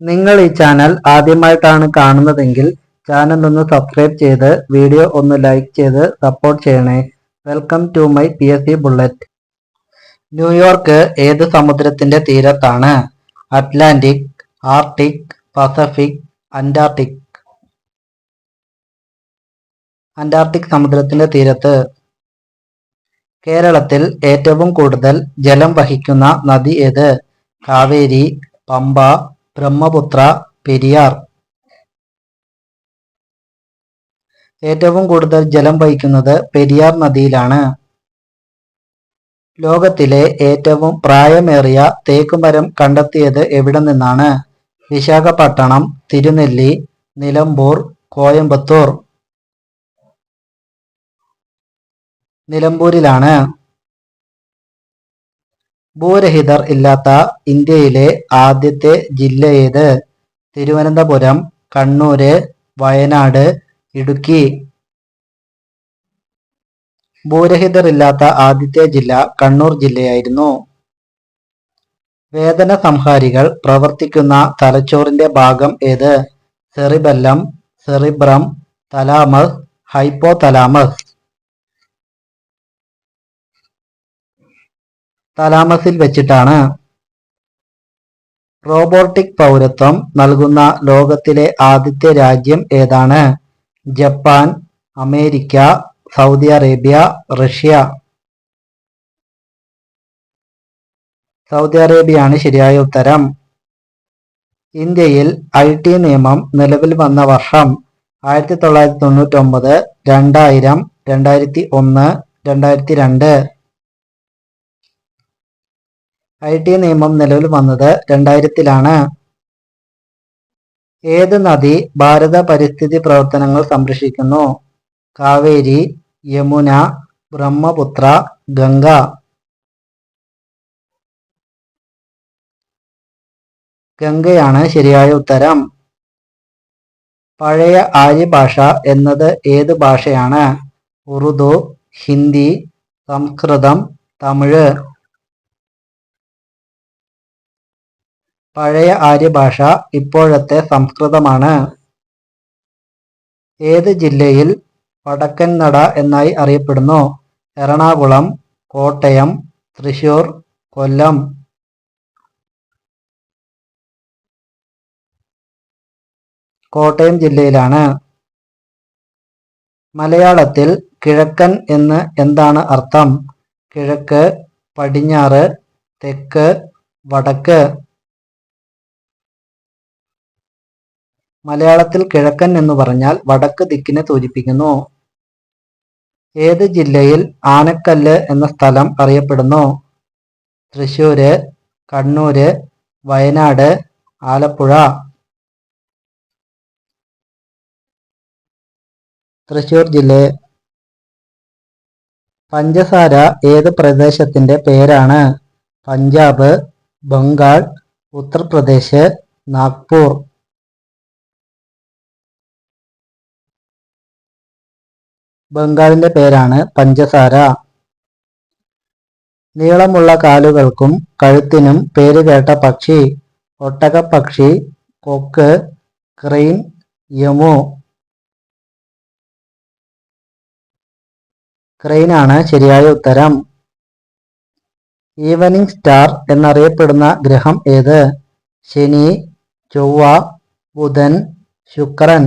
നിങ്ങൾ ഈ ചാനൽ ആദ്യമായിട്ടാണ് കാണുന്നതെങ്കിൽ ചാനൽ ഒന്ന് സബ്സ്ക്രൈബ് ചെയ്ത് വീഡിയോ ഒന്ന് ലൈക്ക് ചെയ്ത് സപ്പോർട്ട് ചെയ്യണേ. Welcome to my P S C bullet New York ഏത് സമുദ്രത്തിന്റെ തീരത്താണ്? Atlantic Arctic Pacific Antarctic Antarctic സമുദ്രത്തിന്റെ തീരത്ത് കേരളത്തിൽ ഏറ്റവും കൂടുതൽ ജലം വഹിക്കുന്ന നദി ഏത്? കാവേരി പമ്പ ബ്രഹ്മപുത്ര പെരിയാർ. ഏറ്റവും കൂടുതൽ ജലം വഹിക്കുന്നത് പെരിയാർ നദിയിലാണ്. ലോകത്തിലെ ഏറ്റവും പ്രായമേറിയ തേക്കുമരം കണ്ടെത്തിയത് എവിടെ നിന്നാണ്? വിശാഖപട്ടണം തിരുനെല്ലി നിലമ്പൂർ കോയമ്പത്തൂർ. നിലമ്പൂരിലാണ്. ഭൂരഹിതർ ഇല്ലാത്ത ഇന്ത്യയിലെ ആദ്യത്തെ ജില്ല ഏത് തിരുവനന്തപുരം കണ്ണൂര് വയനാട് ഇടുക്കി. ഭൂരഹിതർ ഇല്ലാത്ത ആദ്യത്തെ ജില്ല കണ്ണൂർ ജില്ലയായിരുന്നു. വേദന സംഹാരികൾ പ്രവർത്തിക്കുന്ന തലച്ചോറിന്റെ ഭാഗം ഏത്? Cerebellum cerebrum thalamus hypothalamus തലാമസിൽ വെച്ചിട്ടാണ്. റോബോട്ടിക് പൗരത്വം നൽകുന്ന ലോകത്തിലെ ആദ്യത്തെ രാജ്യം ഏതാണ്? Japan America Saudi Arabia Russia. Saudi അറേബ്യയാണ് ശരിയായ ഉത്തരം. ഇന്ത്യയിൽ ഐ ടി നിയമം നിലവിൽ വന്ന വർഷം ആയിരത്തി തൊള്ളായിരത്തി തൊണ്ണൂറ്റി ഒമ്പത് രണ്ടായിരം രണ്ടായിരത്തി ഒന്ന് രണ്ടായിരത്തി രണ്ട്. ഐ ടി നിയമം നിലവിൽ വന്നത് രണ്ടായിരത്തിലാണ്. ഏത് നദി ഭാരത പരിസ്ഥിതി പ്രവർത്തനങ്ങൾ സംരക്ഷിക്കുന്നു? കാവേരി യമുന ബ്രഹ്മപുത്ര ഗംഗ. ഗംഗയാണ് ശരിയായ ഉത്തരം. പഴയ ആര്യഭാഷ എന്നത് ഏത് ഭാഷയാണ്? ഉറുദു ഹിന്ദി സംസ്കൃതം തമിഴ്. പഴയ ആര്യഭാഷ ഇപ്പോഴത്തെ സംസ്കൃതമാണ്. ഏത് ജില്ലയിൽ വടക്കൻ നട എന്നായി അറിയപ്പെടുന്നു? എറണാകുളം കോട്ടയം തൃശൂർ കൊല്ലം. കോട്ടയം ജില്ലയിലാണ്. മലയാളത്തിൽ കിഴക്കൻ എന്ന് എന്താണ് അർത്ഥം? കിഴക്ക് പടിഞ്ഞാറ് തെക്ക് വടക്ക്. മലയാളത്തിൽ കിഴക്കൻ എന്ന് പറഞ്ഞാൽ വടക്ക് ദിക്കിനെ സൂചിപ്പിക്കുന്നു. ഏത് ജില്ലയിൽ ആനക്കല്ല് എന്ന സ്ഥലം അറിയപ്പെടുന്നു? തൃശ്ശൂര് കണ്ണൂര് വയനാട് ആലപ്പുഴ. തൃശൂർ ജില്ല. പഞ്ചസാര ഏത് പ്രദേശത്തിന്റെ പേരാണ്? പഞ്ചാബ് ബംഗാൾ ഉത്തർപ്രദേശ് നാഗ്പൂർ. ബംഗാളിന്റെ പേരാണ് പഞ്ചസാര. നീളമുള്ള കാലുകൾക്കും കഴുത്തിനും പേരുകേട്ട പക്ഷി ഒട്ടകപ്പക്ഷി കൊക്ക് ക്രെയിൻ യമു ക്രെയിനാണ് ശരിയായ ഉത്തരം. ഈവനിങ് സ്റ്റാർ എന്നറിയപ്പെടുന്ന ഗ്രഹം ഏത്? ശനി ചൊവ്വ ബുധൻ ശുക്രൻ.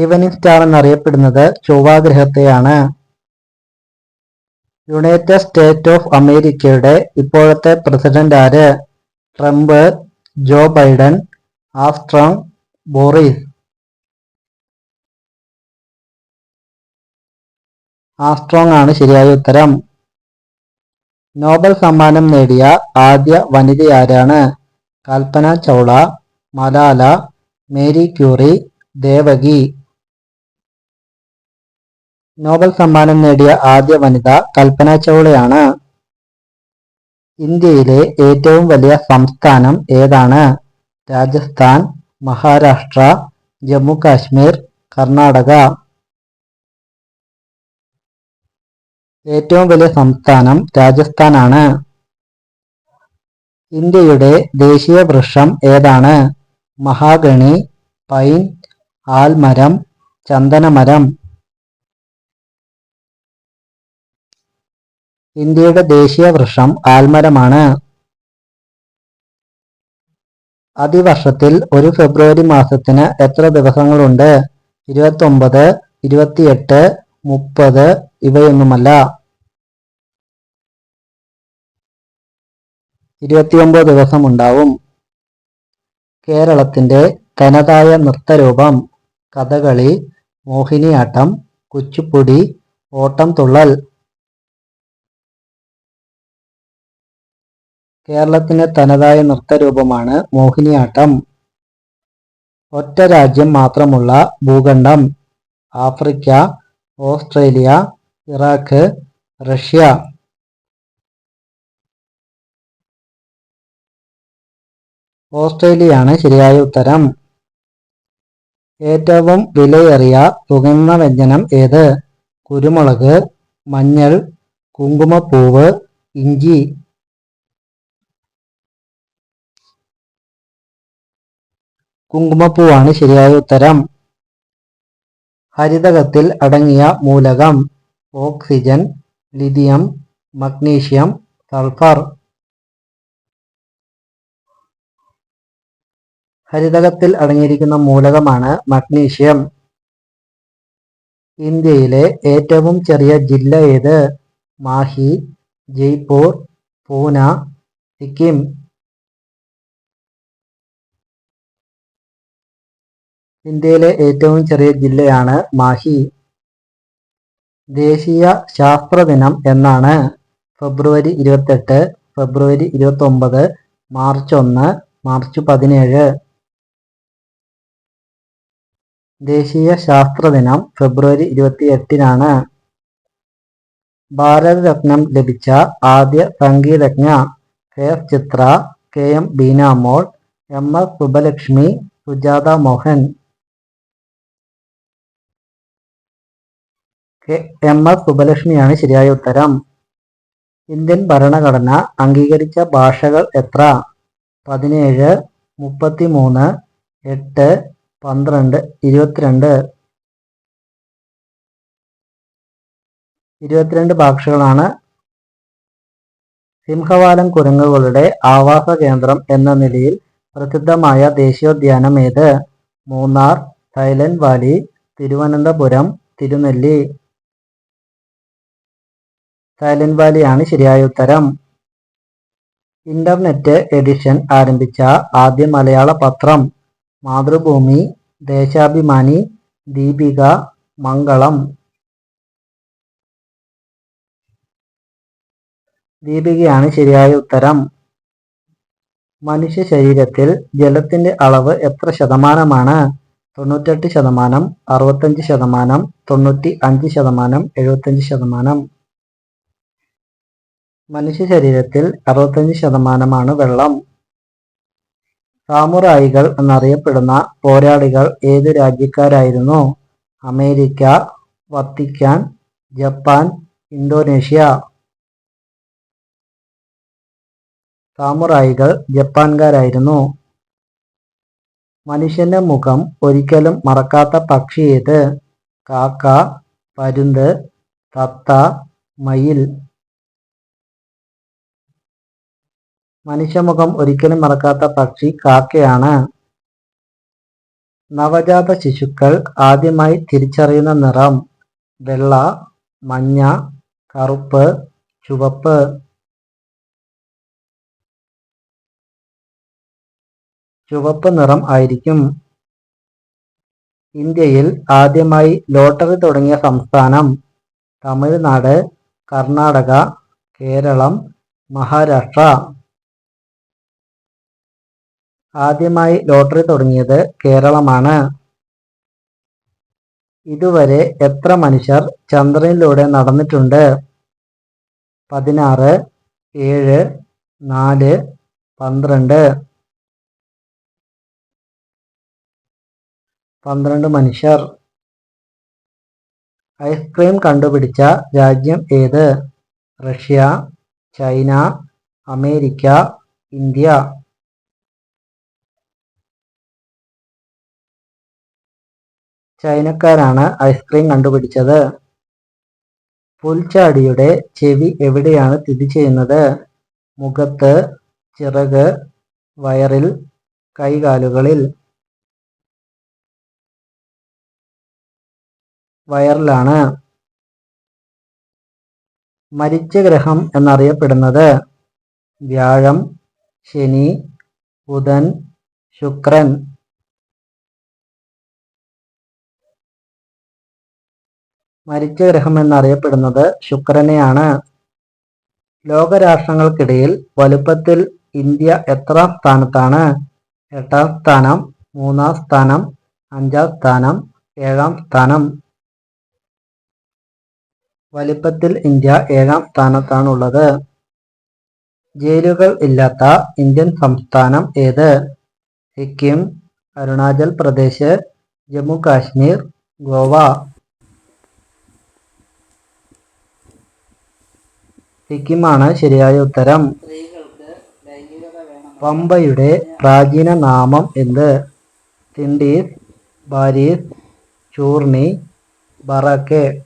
ഈവനിംഗ് സ്റ്റാർ എന്നറിയപ്പെടുന്നത് ചൊവ്വാഗ്രഹത്തെയാണ്. യുണൈറ്റഡ് സ്റ്റേറ്റ് ഓഫ് അമേരിക്കയുടെ ഇപ്പോഴത്തെ പ്രസിഡന്റ് ആര്? Trump Joe Biden ആസ്ട്രോങ് Boris. ആസ്ട്രോങ് ആണ് ശരിയായ ഉത്തരം. നോബൽ സമ്മാനം നേടിയ ആദ്യ വനിത ആരാണ്? Kalpana Chawla Malala Marie Curie Devaki. Nobel സമ്മാനം നേടിയ ആദ്യ വനിത കൽപ്പന ചൗളയാണ്. ഇന്ത്യയിലെ ഏറ്റവും വലിയ സംസ്ഥാനം ഏതാണ്? രാജസ്ഥാൻ മഹാരാഷ്ട്ര ജമ്മു കാശ്മീർ കർണാടക. ഏറ്റവും വലിയ സംസ്ഥാനം രാജസ്ഥാനാണ്. ഇന്ത്യയുടെ ദേശീയ വൃക്ഷം ഏതാണ്? മഹാഗണി പൈൻ ആൽമരം ചന്ദനമരം. ഇന്ത്യയുടെ ദേശീയ വൃക്ഷം ആൽമരമാണ് അതിവർഷത്തിൽ ഒരു ഫെബ്രുവരി മാസത്തിന് എത്ര ദിവസങ്ങളുണ്ട്? ഇരുപത്തൊമ്പത് ഇരുപത്തിയെട്ട് മുപ്പത് ഇവയൊന്നുമല്ല. ഇരുപത്തിയൊമ്പത് ദിവസം ഉണ്ടാവും കേരളത്തിന്റെ തനതായ നൃത്തരൂപം കഥകളി മോഹിനിയാട്ടം കുച്ചിപ്പുടി ഓട്ടം തുള്ളൽ. കേരളത്തിന്റെ തനതായ നൃത്തരൂപമാണ് മോഹിനിയാട്ടം. ഒറ്റ രാജ്യം മാത്രമുള്ള ഭൂഖണ്ഡം ആഫ്രിക്ക ഓസ്ട്രേലിയ ഇറാഖ് റഷ്യ. ഓസ്ട്രേലിയയാണ് ശരിയായ ഉത്തരം. ഏറ്റവും വിലയേറിയ സുഗന്ധ വ്യഞ്ജനം ഏത്? കുരുമുളക് മഞ്ഞൾ കുങ്കുമപ്പൂവ് ഇഞ്ചി. കുങ്കുമപ്പൂവാണ് ശരിയായ ഉത്തരം. ഹരിതകത്തിൽ അടങ്ങിയ മൂലകം ഓക്സിജൻ ലിഥിയം മഗ്നീഷ്യം സൾഫർ. ഹരിതകത്തിൽ അടങ്ങിയിരിക്കുന്ന മൂലകമാണ് മഗ്നീഷ്യം. ഇന്ത്യയിലെ ഏറ്റവും ചെറിയ ജില്ല ഏത്? മാഹി ജയ്പൂർ പൂന സിക്കിം. ഇന്ത്യയിലെ ഏറ്റവും ചെറിയ ജില്ലയാണ് മാഹി. ദേശീയ ശാസ്ത്ര ദിനം എന്നാണ് ഫെബ്രുവരി ഇരുപത്തെട്ട് ഫെബ്രുവരി ഇരുപത്തൊമ്പത് മാർച്ച് ഒന്ന് മാർച്ച് പതിനേഴ്. ദേശീയ ശാസ്ത്ര ദിനം ഫെബ്രുവരി ഇരുപത്തി എട്ടിനാണ് ഭാരതരത്നം ലഭിച്ച ആദ്യ സംഗീതജ്ഞ S Chithra K M Beenamol M S Subbulakshmi Sujatha Mohan. M S സുബലക്ഷ്മിയാണ് ശരിയായ ഉത്തരം. ഇന്ത്യൻ ഭരണഘടന അംഗീകരിച്ച ഭാഷകൾ എത്ര? പതിനേഴ് മുപ്പത്തി മൂന്ന് എട്ട് പന്ത്രണ്ട് ഇരുപത്തിരണ്ട്. ഇരുപത്തിരണ്ട് ഭാഷകളാണ്. സിംഹവാലം കുരങ്ങുകളുടെ ആവാസ കേന്ദ്രം എന്ന നിലയിൽ പ്രസിദ്ധമായ ദേശീയോദ്യാനം ഏത്? Munnar Silent Valley Thiruvananthapuram Thirunelli. Silent വാലിയാണ് ശരിയായ ഉത്തരം. ഇന്റർനെറ്റ് എഡിഷൻ ആരംഭിച്ച ആദ്യ മലയാള പത്രം മാതൃഭൂമി ദേശാഭിമാനി ദീപിക മംഗളം. ദീപികയാണ് ശരിയായ ഉത്തരം. മനുഷ്യ ശരീരത്തിൽ ജലത്തിന്റെ അളവ് എത്ര ശതമാനമാണ്? തൊണ്ണൂറ്റെട്ട് ശതമാനം അറുപത്തഞ്ച് ശതമാനം തൊണ്ണൂറ്റി അഞ്ച് ശതമാനം എഴുപത്തഞ്ച് ശതമാനം. മനുഷ്യ ശരീരത്തിൽ അറുപത്തഞ്ച് ശതമാനമാണ് വെള്ളം. സാമുറായികൾ എന്നറിയപ്പെടുന്ന പോരാളികൾ ഏത് രാജ്യക്കാരായിരുന്നു? America Vatican Japan Indonesia. സാമുറായികൾ ജപ്പാൻകാരായിരുന്നു. മനുഷ്യന്റെ മുഖം ഒരിക്കലും മറക്കാത്ത പക്ഷി ഏത്? കാക്ക പരുന്ത് തത്ത മയിൽ. മനുഷ്യമുഖം ഒരിക്കലും മറക്കാത്ത പക്ഷി കാക്കയാണ്. നവജാത ശിശുക്കൾ ആദ്യമായി തിരിച്ചറിയുന്ന നിറം വെള്ള മഞ്ഞ കറുപ്പ് ചുവപ്പ്. ചുവപ്പ് നിറം ആയിരിക്കും. ഇന്ത്യയിൽ ആദ്യമായി ലോട്ടറി തുടങ്ങിയ സംസ്ഥാനം തമിഴ്നാട് കർണാടക കേരളം മഹാരാഷ്ട്ര. ആദ്യമായി ലോട്ടറി തുടങ്ങിയത് കേരളമാണ്. ഇതുവരെ എത്ര മനുഷ്യർ ചന്ദ്രനിലൂടെ നടന്നിട്ടുണ്ട്? പതിനാറ് ഏഴ് നാല് പന്ത്രണ്ട്. പന്ത്രണ്ട് മനുഷ്യർ. ഐസ്ക്രീം കണ്ടുപിടിച്ച രാജ്യം ഏത്? Russia China America India. ചൈനക്കാരാണ് ice cream കണ്ടുപിടിച്ചത്. പുൽച്ചാടിയുടെ ചെവി എവിടെയാണ് സ്ഥിതി ചെയ്യുന്നത്? മുഖത്ത് ചിറക് വയറിൽ കൈകാലുകളിൽ. വയറിലാണ്. മരിച്ച ഗ്രഹം എന്നറിയപ്പെടുന്നത് വ്യാഴം ശനി ബുധൻ ശുക്രൻ. മരിച്ച ഗ്രഹം എന്നറിയപ്പെടുന്നത് ശുക്രനെയാണ്. ലോകരാഷ്ട്രങ്ങൾക്കിടയിൽ വലുപ്പത്തിൽ ഇന്ത്യ എത്രാം സ്ഥാനത്താണ്? എട്ടാം സ്ഥാനം മൂന്നാം സ്ഥാനം അഞ്ചാം സ്ഥാനം ഏഴാം സ്ഥാനം. വലിപ്പത്തിൽ ഇന്ത്യ ഏഴാം സ്ഥാനത്താണുള്ളത്. ജയിലുകൾ ഇല്ലാത്ത ഇന്ത്യൻ സംസ്ഥാനം ഏത്? സിക്കിം അരുണാചൽ പ്രദേശ് ജമ്മു കാശ്മീർ ഗോവ. സിക്കിമാണ് ശരിയായ ഉത്തരം. പമ്പയുടെ പ്രാചീന നാമം എന്ത്? തിണ്ടീസ് ബാരീസ് ചൂർണി ബറക്കെ.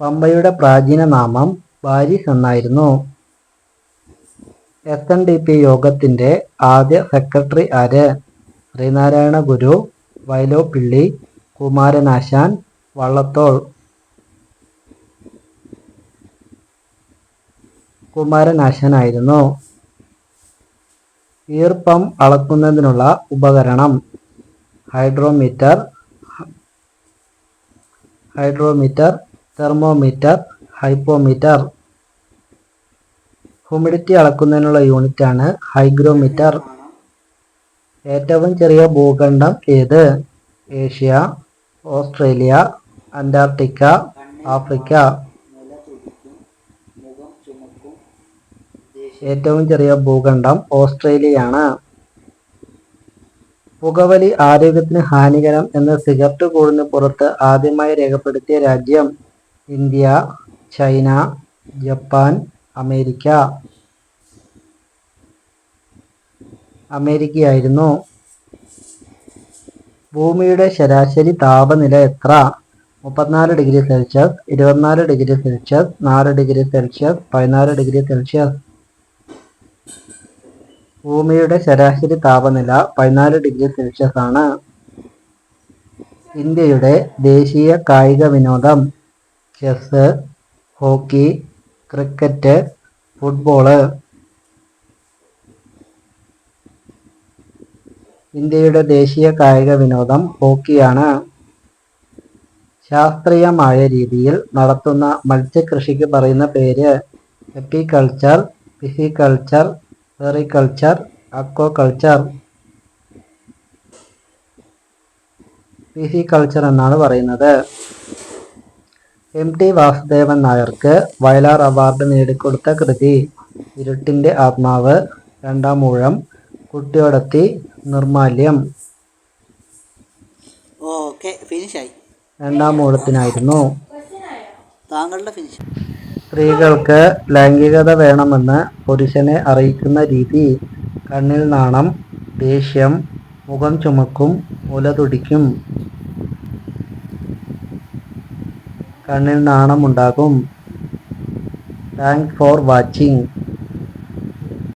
പമ്പയുടെ പ്രാചീന നാമം ബാരീസ് എന്നായിരുന്നു. എസ് എൻ ഡി പി യോഗത്തിന്റെ ആദ്യ സെക്രട്ടറി ആര്? ശ്രീനാരായണ ഗുരു വൈലോപ്പിള്ളി കുമാരനാശാൻ വള്ളത്തോൾ. കുമാരനാശാനായിരുന്നു. ഈർപ്പം അളക്കുന്നതിനുള്ള ഉപകരണം hydrometer hydrometer thermometer hypometer. Humidity അളക്കുന്നതിനുള്ള യൂണിറ്റാണ് ഹൈഗ്രോമീറ്റർ. ഏറ്റവും ചെറിയ ഭൂഖണ്ഡം ഏത്? Asia Australia Antarctica Africa. ഏറ്റവും ചെറിയ ഭൂഖണ്ഡം ഓസ്ട്രേലിയയാണ്. പുകവലി ആരോഗ്യത്തിന് ഹാനികരം എന്ന് സിഗരറ്റ് കൂടിന് പുറത്ത് ആദ്യമായി രേഖപ്പെടുത്തിയ രാജ്യം ഇന്ത്യ ചൈന ജപ്പാൻ അമേരിക്ക. അമേരിക്കയായിരുന്നു. ഭൂമിയുടെ ശരാശരി താപനില എത്ര? മുപ്പത്തിനാല് ഡിഗ്രി സെൽഷ്യസ് ഇരുപത്തിനാല് ഡിഗ്രി സെൽഷ്യസ് നാല് ഡിഗ്രി സെൽഷ്യസ് പതിനാല് ഡിഗ്രി സെൽഷ്യസ്. ഭൂമിയുടെ ശരാശരി താപനില പതിനാല് ഡിഗ്രി സെൽഷ്യസ് ആണ്. ഇന്ത്യയുടെ ദേശീയ കായിക വിനോദം ചെസ് ഹോക്കി ക്രിക്കറ്റ് ഫുട്ബോൾ ഇന്ത്യയുടെ ദേശീയ കായിക വിനോദം ഹോക്കിയാണ്. ശാസ്ത്രീയമായ രീതിയിൽ നടത്തുന്ന മത്സ്യകൃഷിക്ക് പറയുന്ന പേര് apiculture pisciculture sericulture aquaculture pisciculture എന്നാണ് പറയുന്നത്. എം ടി വാസുദേവൻ നായർക്ക് വയലാർ അവാർഡ് നേടിക്കൊടുത്ത കൃതി. ഇരുട്ടിന്റെ ആത്മാവ് രണ്ടാം ഊഴം കുട്ടിയോടത്തി നിർമാല്യം. ഓക്കെ ഫിനിഷായി രണ്ടാം ഊഴത്തിനായിരുന്നു. താങ്കളുടെ ഫിനിഷ് സ്ത്രീകൾക്ക് ലൈംഗികത വേണമെന്ന് പുരുഷനെ അറിയിക്കുന്ന രീതി കണ്ണിൽ നാണം ദേഷ്യം മുഖം ചുമക്കും മുലതുടിക്കും കണ്ണിൽ നാണമുണ്ടാകും. Thank for watching